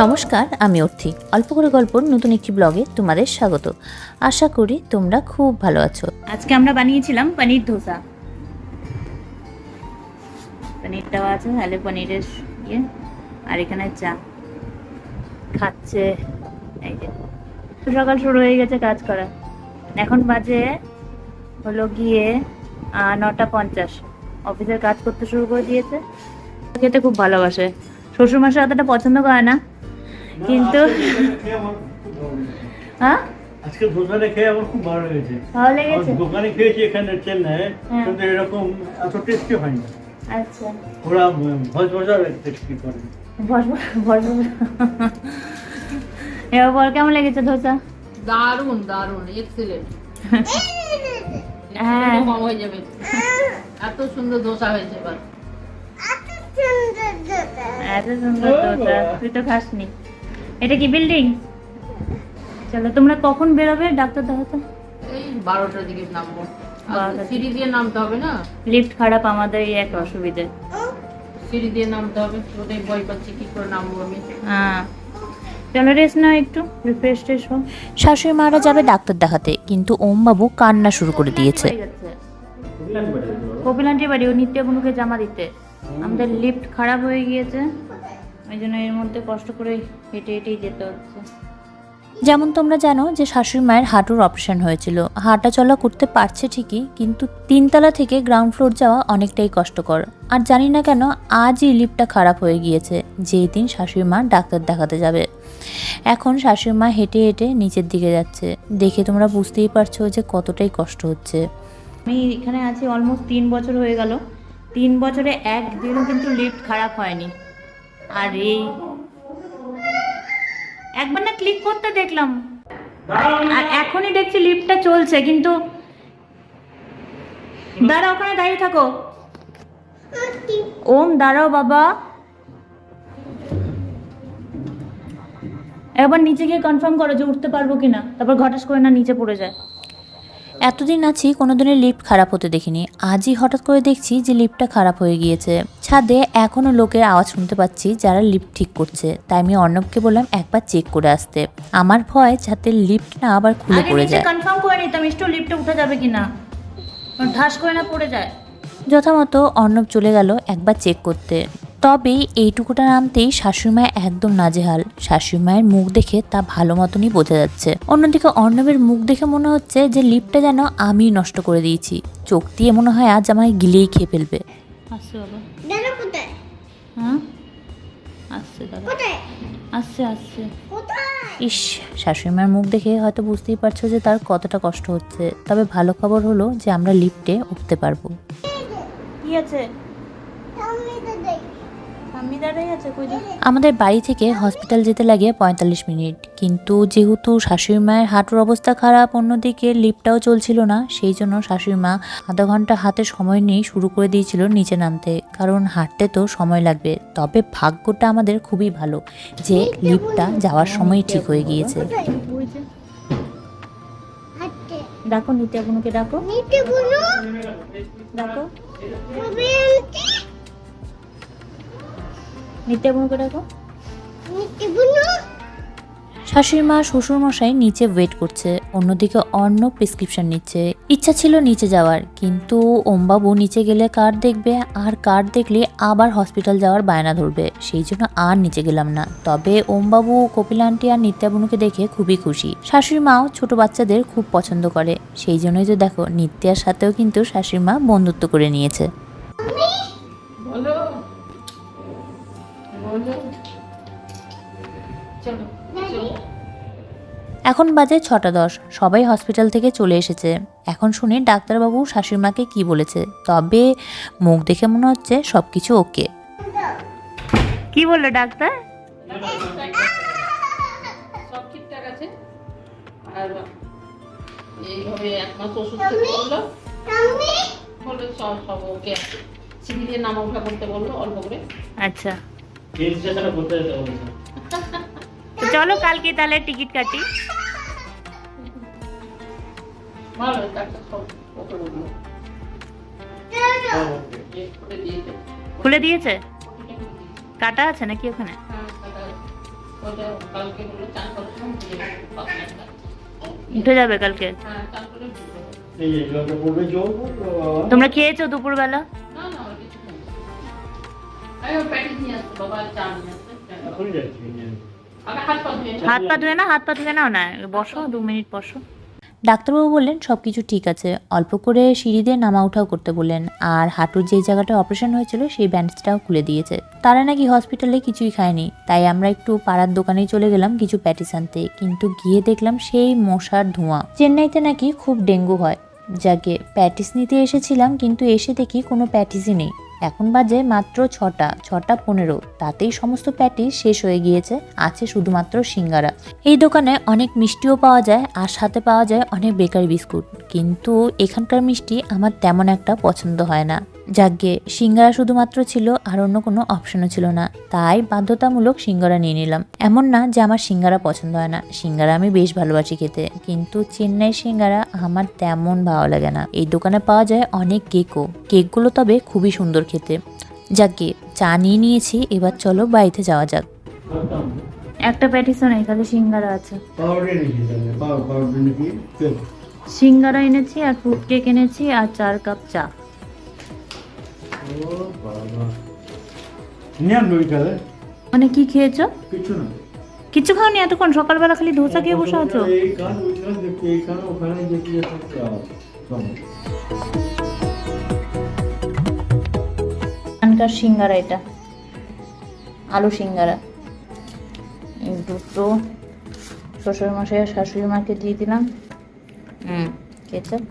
নমস্কার, আমি অর্থি। অল্প করে গল্পর নতুন একটি ব্লগে তোমাদের স্বাগত। আশা করি তোমরা খুব ভালো আছো। আজকে আমরা বানিয়েছিলাম পনির ধোসা। পনিরটাও আছে আলু পনিরের ইয়ে। আর এখানে চা। খাচ্ছে সকাল শুরু হয়ে গেছে কাজ করা। এখন বাজে হলো গিয়ে নটা পঞ্চাশ। অফিসের কাজ করতে শুরু করে দিয়েছে। খেতে খুব ভালোবাসে। শ্বশুর মশাই অতটা পছন্দ করে না। কিন্তু হ্যাঁ? আজকে দোকানে খেয়ে আমার খুব ভালো লেগেছে। ভালো লেগেছে? দোকানে খেয়েছি এখানে চেন্নাই হ্যাঁ। কিন্তু এরকম এত টেস্টি হয় না আচ্ছা। ওরা ভজ ভজার টেস্টি করে। ভরপুর ভরপুর এবার বল কেমন লেগেছে ধোসা? দারুণ দারুণ এক্সিলেন্ট হ্যাঁ। কম হয়ে যাবে। এত সুন্দর ধোসা হয়েছে এবার। এত সুন্দর ধোসা তুই তো খাসনি। এটা কি বিল্ডিং চলো তোমরা কখন বেরোবে? ডাক্তার দেখাতে। এই বারোটার দিকে নামবো। সিঁড়ি দিয়ে নামতে হবে না? লিফট খারাপ আমাদের এই এক অসুবিধে। সিঁড়ি দিয়ে নামতে হবে। ওটাই ভয় পাচ্ছি কি করে নামবো আমি? হ্যাঁ। চলো রেস্ট নাও একটু রিফ্রেশ টেস হো শাশুড়ি মারা যাবে ডাক্তার দেখাতে কিন্তু ওম বাবু কান্না শুরু করে দিয়েছে। কপিল আন্টির বাড়ি ও নিত্য বুনুকে জামা দিতে। আমাদের লিফট খারাপ হয়ে গিয়েছে ওই জন্য এর মধ্যে কষ্ট করে হেঁটে হেঁটেই যেতে হচ্ছে। যেমন তোমরা জানো যে শাশুড়ি মায়ের হাঁটুর অপারেশন হয়েছিল। হাঁটা চলা করতে পারছে ঠিকই কিন্তু তিনতলা থেকে গ্রাউন্ড ফ্লোর যাওয়া অনেকটাই কষ্টকর। আর জানি না কেন আজই লিফটটা খারাপ হয়ে গিয়েছে। যেই দিন শাশুড়ি মা ডাক্তার দেখাতে যাবে। এখন শাশুড়ি মা হেঁটে হেঁটে নিচের দিকে যাচ্ছে। দেখে তোমরা বুঝতেই পারছ যে কতটাই কষ্ট হচ্ছে। আমি এখানে আছি অলমোস্ট তিন বছর হয়ে গেল। তিন বছরে একদিনও কিন্তু লিফট খারাপ হয়নি। আর এই একবার না ক্লিক করতে দেখলাম। আর এখনই দেখছি লিফটটা চলছে কিন্তু দাঁড়াও ওখানে দাঁড়িয়ে থাকো। ওম দাঁড়াও বাবা। একবার নিচে গিয়ে কনফার্ম করো যে উঠতে পারব কিনা তারপর ঘটাস করে না নিচে পড়ে যায়। এতদিন আছি কোনোদিনই লিফট খারাপ হতে দেখিনি আজই হঠাৎ করে দেখছি যে লিফটটা খারাপ হয়ে গিয়েছে। ছাদে এখনও লোকের আওয়াজ শুনতে পাচ্ছি যারা লিফট ঠিক করছে তাই আমি অর্ণবকে বললাম একবার চেক করে আসতে। আমার ভয় যাতে লিফট না আবার খুলে পড়ে যায়। কনফার্ম করে নিতাম একটু লিফটে উঠে যাবে কিনা। কারণ ঠাস করে না পড়ে যায়। যথামত অর্ণব চলে গেল একবার চেক করতে। তবে এইটুকুটা নামতেই শাশুড়িমা একদম নাজেহাল। শাশুড়িমায়ের মুখ দেখে তা ভালো মতনই বোঝা যাচ্ছে। অন্যদিকে অর্ণবের মুখ দেখে মনে হচ্ছে যে লিফটটা যেন আমি নষ্ট করে দিয়েছি। চোখ দিয়ে মনে হয় আজ আমায় গিলেই খেয়ে ফেলবে। আসছে বাবা। হ্যাঁ? আসছে দাদা। আসছে আসছে। ইস শাশুড়িমার মুখ দেখে হয়তো বুঝতেই পারছ যে তার কতটা কষ্ট হচ্ছে। তবে ভালো খবর হলো যে আমরা লিফটে উঠতে পারব। কি আছে ঠাম্মি দাঁড়াই আছে কই দেখি আমাদের বাড়ি থেকে হসপিটাল যেতে লাগে পঁয়তাল্লিশ মিনিট। কিন্তু যেহেতু শাশুড়ি মায়ের হাঁটুর অবস্থা খারাপ অন্যদিকে লিফটটাও চলছিল না সেই জন্য শাশুড়ি মা আধা ঘণ্টা হাতে সময় নিয়ে শুরু করে দিয়েছিল নিচে নামতে। কারণ হাঁটতে তো সময় লাগবে। তবে ভাগ্যটা আমাদের খুবই ভালো যে লিফটটা যাওয়ার সময় ঠিক হয়ে গিয়েছে। ডাকো নিত্য বুনুকে ডাকো। ডাকো নিত্য বুনুকে ডাকো শাশুড়ি মা শ্বশুর মশাই নিচে ওয়েট করছে অন্যদিকে অন্য প্রেসক্রিপশন নিচ্ছে। ইচ্ছা ছিল নিচে যাওয়ার কিন্তু ওমবাবু নিচে গেলে কার্ড দেখবে? আর কার্ড দেখলে আবার হসপিটাল যাওয়ার বায়না ধরবে? সেই জন্য আর নিচে গেলাম না। তবে ওমবাবু কপিল আন্টি আর নিত্যাবনুকে দেখে খুবই খুশি। শাশুড়ি মাও ছোট বাচ্চাদের খুব পছন্দ করে। সেই জন্যই তো দেখো নিত্যার সাথেও কিন্তু শাশুড়ি মা বন্ধুত্ব করে নিয়েছে। এখন বাজে ছটা দশ সবাই হসপিটাল থেকে চলে এসেছে। এখন শুনি ডাক্তারবাবু শাশুড়িমাকে কি বলেছে তবে মুখ দেখে মনে হচ্ছে সব কিছু ওকে। কি বলল ডাক্তার? সব ঠিকঠাক আছে? আর এইভাবে এক মাস ওষুধ খেতে বলল। বলল সব সব ওকে। সিঁড়ি দিয়ে নামা ওঠা করতে বলল অল্প করে। আচ্ছা। হিল স্টেশনে ঘুরতে যেতে বলেছে। তো চলো কালকে তাহলে টিকিট কাটি। বলল খুলে দিয়েছে? কাটা আছে নাকি ওখানে? হ্যাঁ। উঠে যাবে কালকে? হ্যাঁ। তোমরা খেয়েছো দুপুরবেলা? না, হাত পা ধুয়ে না হাত পা ধুয়ে নাও না বসো দু মিনিট বসো। ডাক্তারবাবু বললেন সব কিছু ঠিক আছে। অল্প করে সিঁড়ি দিয়ে নামা উঠাও করতে বললেন। আর হাঁটুর যে জায়গাটা অপারেশন হয়েছিল সেই ব্যান্ডেজটাও খুলে দিয়েছে। তারা নাকি হসপিটালে কিছুই খায়নি। তাই আমরা একটু পাড়ার দোকানে চলে গেলাম কিছু প্যাটিস আনতে কিন্তু গিয়ে দেখলাম সেই মশার ধোঁয়া। চেন্নাইতে নাকি খুব ডেঙ্গু হয়। যাকে প্যাটিস নিতে এসেছিলাম, কিন্তু এসে দেখি কোনো প্যাটিসই নেই। এখন বাজে মাত্র ছটা ছটা পনেরো। তাতেই সমস্ত প্যাটিস শেষ হয়ে গিয়েছে, আছে শুধুমাত্র সিঙ্গারা। এই দোকানে অনেক মিষ্টিও পাওয়া যায়, আর সাথে পাওয়া যায় অনেক বেকারি বিস্কুট। কিন্তু এখানকার মিষ্টি আমার তেমন একটা পছন্দ হয় না। যাকে সিঙ্গারা শুধুমাত্র ছিল আর অন্য কোনো অপশনও ছিল না। তাই বাধ্যতামূলক সিঙ্গারা নিয়ে নিলাম। এমন না যে আমার সিঙ্গারা পছন্দ হয় না। সিঙ্গারা আমি বেশ ভালোবাসি খেতে। কিন্তু চেন্নাই সিঙ্গারা আমার তেমন ভালো লাগে না। এই দোকানে পাওয়া যায় অনেক কেকও। কেকগুলো তবে খুবই সুন্দর খেতে। যাকে চা নিয়ে নিয়েছি এবার চলো বাড়িতে যাওয়া যাক। একটা প্যাটিসও নেই খালি সিঙ্গারা আছে। সিঙ্গারা এনেছি আর ফ্রুট কেক এনেছি আর চার কাপ চা। মানে কি খেয়েছো? কিছু না। কিছু খাওনি? এতক্ষণ সকালবেলা খালি ধোসা খেয়ে বসে আছো? এখানকার সিঙ্গারা এটা। আলু সিঙ্গারা। দুটো। শ্বশুর মশাই শাশুড়ি মাকে দিয়ে দিলাম। হুম কেচাপ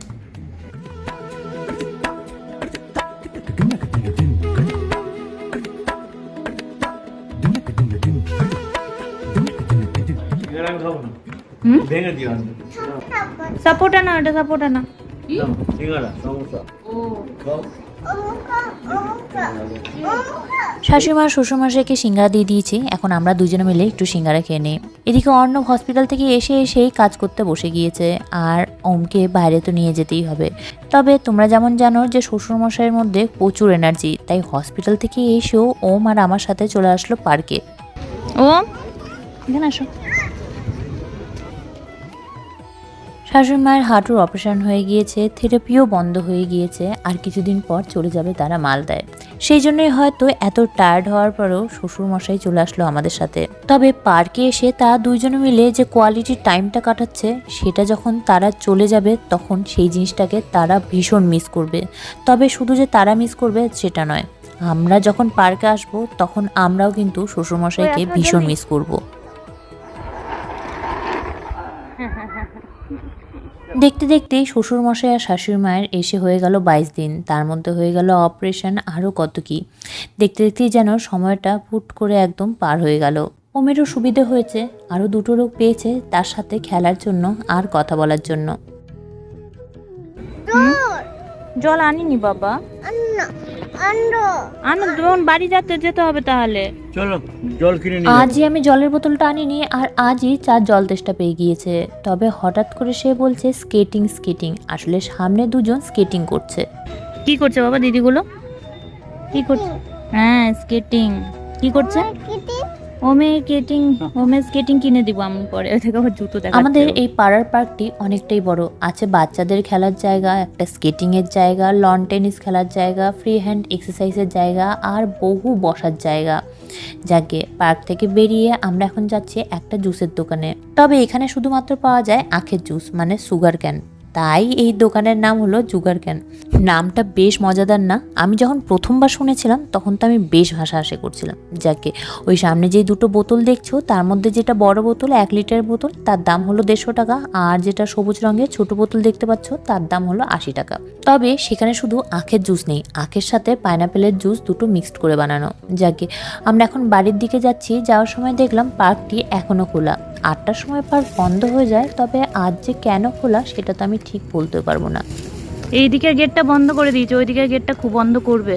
ভেঙে দিও সাপোর্টা না ওটা সাপোর্টা না শাশুড়িমা শ্বশুরমশাইকে সিঙ্গারা দিয়ে দিয়েছি এখন আমরা দুজনে মিলে একটু সিঙ্গারা খেয়ে নিই। এদিকে অর্ণব হসপিটাল থেকে এসে এসেই কাজ করতে বসে গিয়েছে। আর ওমকে বাইরে তো নিয়ে যেতেই হবে। তবে তোমরা যেমন জানো যে শ্বশুরমশাইয়ের মধ্যে প্রচুর এনার্জি তাই হসপিটাল থেকে এসেও ওম আর আমার সাথে চলে আসলো পার্কে ওম? এখানে আসো। শাশুড়ি মায়ের হাঁটুর অপারেশন হয়ে গিয়েছে থেরাপিও বন্ধ হয়ে গিয়েছে আর কিছুদিন পর চলে যাবে তারা মালদায়। সেই জন্যই হয়তো এত টায়ার্ড হওয়ার পরেও শ্বশুর মশাই চলে আসলো আমাদের সাথে। তবে পার্কে এসে তারা দুইজনে মিলে যে কোয়ালিটির টাইমটা কাটাচ্ছে সেটা যখন তারা চলে যাবে তখন সেই জিনিসটাকে তারা ভীষণ মিস করবে। তবে শুধু যে তারা মিস করবে সেটা নয়। আমরা যখন পার্কে আসব তখন আমরাও কিন্তু শ্বশুরমশাইকে ভীষণ মিস করব। দেখতে দেখতে শ্বশুর মশাই আর শাশুড়ি মায়ের এসে হয়ে গেল বাইশ দিন। তার মধ্যে হয়ে গেল অপারেশন আরও কত কি। দেখতে দেখতেই যেন সময়টা ফুট করে একদম পার হয়ে গেল। ওমেরও সুবিধে হয়েছে আরও দুটো রোগ পেয়েছে তার সাথে খেলার জন্য আর কথা বলার জন্য। জল আনিনি বাবা। আনো তোমার বাড়ি যেতে যেতে হবে তাহলে। চলো জল কিনে নিয়ে আজই আমি জলের বোতলটা আনিনি আর আজই চার জল তেষ্টা পেয়ে গিয়েছে। তবে হঠাৎ করে সে বলছে স্কেটিং স্কেটিং। আসলে সামনে দুজন স্কেটিং করছে। কি করছে বাবা দিদিগুলো? কি করছে? হ্যাঁ স্কেটিং। কি করছে? ওমে স্কেটিং ওমে স্কেটিং কিনে দিব আমি পরে। থেকে আবার জুতো দেখা আমাদের এই পাড়ার পার্কটি অনেকটাই বড়। আছে বাচ্চাদের খেলার জায়গা, একটা স্কেটিং এর জায়গা লন টেনিস খেলার জায়গা ফ্রি হ্যান্ড এক্সারসাইজের জায়গা আর বহু বসার জায়গা। যাকে পার্ক থেকে বেরিয়ে আমরা এখন যাচ্ছি একটা জুসের দোকানে। তবে এখানে শুধুমাত্র পাওয়া যায় আখের জুস মানে সুগার ক্যান তাই এই দোকানের নাম হলো জুগার ক্যান। নামটা বেশ মজাদার না? আমি যখন প্রথমবার শুনেছিলাম, তখন তো আমি বেশ হাসাহাসি করছিলাম। যাকে, ওই সামনে যে দুটো বোতল দেখছ, তার মধ্যে যেটা বড় বোতল, এক লিটার বোতল, তার দাম হলো দেড়শো টাকা। আর যেটা সবুজ রঙের ছোট বোতল দেখতে পাচ্ছ, তার দাম হলো আশি টাকা। তবে সেখানে শুধু আখের জুস নেই, আখের সাথে পাইনাপেলের জুস দুটো মিক্সড করে বানানো। যাকে, আমরা এখন বাড়ির দিকে যাচ্ছি, যাওয়ার সময় দেখলাম পার্কটি এখনও খোলা। আটটার সময় পার্ক বন্ধ হয়ে যায় তবে আজ যে কেন খোলা সেটা তো আমি ঠিক বলতে পারব না। এই দিকের গেটটা বন্ধ করে দিয়েছে ওই দিকের গেটটা খুব বন্ধ করবে।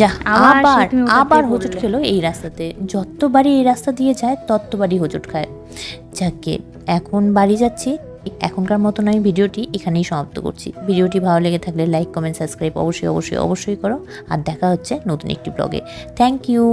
যা আবার আবার হোঁচট খেলো এই রাস্তাতে। যতবারই এই রাস্তা দিয়ে যায় ততবারই হোঁচট খায়। যাকে এখন বাড়ি যাচ্ছি এখনকার মতন আমি ভিডিওটি এখানেই সমাপ্ত করছি। ভিডিওটি ভালো লেগে থাকলে লাইক, কমেন্ট, সাবস্ক্রাইব অবশ্যই অবশ্যই অবশ্যই করো। আর দেখা হচ্ছে নতুন একটি ব্লগে। Thank you.